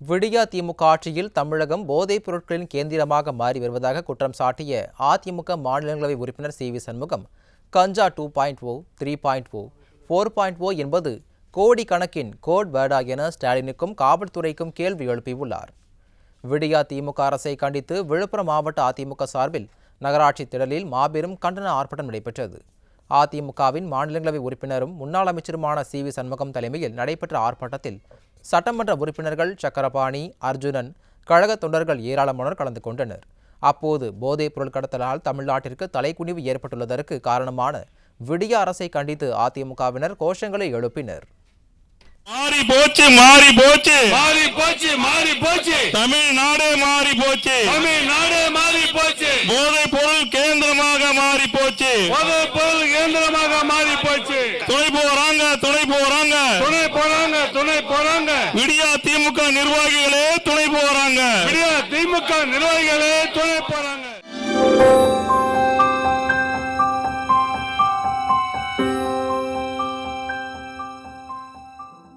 விடியா திமுக ஆட்சியில் தமிழகம் போதைப் பொருட்களின் கேந்திரமாக மாறி வருவதாக குற்றம் சாட்டிய அதிமுக மாநிலங்களவை உறுப்பினர் சி வி சண்முகம். கஞ்சா two point O three point O four point O என்பது கோடிக்கணக்கின் கோட் வேர்டா என ஸ்டாலினுக்கும் காவல்துறைக்கும் கேள்வி எழுப்பியுள்ளார். விடியா திமுக அரசை கண்டித்து விழுப்புரம் மாவட்ட அதிமுக சார்பில் நகராட்சி திடலில் மாபெரும் கண்டன ஆர்ப்பாட்டம் நடைபெற்றது. அதிமுகவின் மாநிலங்களவை உறுப்பினரும் முன்னாள் அமைச்சருமான சி வி சண்முகம் தலைமையில் நடைபெற்ற ஆர்ப்பாட்டத்தில் சட்டமன்ற உறுப்பினர்கள் சக்கரபாணி அர்ஜுனன் கழக தொண்டர்கள் ஏராளமானோர் கலந்து கொண்டனர். அப்போது போதைப் பொருள் கடத்தலால் தமிழ்நாட்டிற்கு தலைக்குனிவு ஏற்பட்டுள்ளதற்கு காரணமான விடிய அரசை கண்டித்து அதிமுகவினர் கோஷங்களை எழுப்பினர். மாறி போச்சு மாறி போச்சு. மாறி போச்சு மாறி போச்சு. தமிழ்நாடே மாறி போச்சு. தமிழ்நாடே மாறி போச்சு. போதை பொருள் கேந்திரமாக மாறி போச்சு. பொது பொருள் கேந்திரமாக மாறி போச்சு துணை போறாங்க துணை போறாங்க துணை போறாங்க துணை போறாங்க. விடியா திமுக நிர்வாகிகளே துணை போறாங்க. விடியா திமுக நிர்வாகிகளே துணை போறாங்க.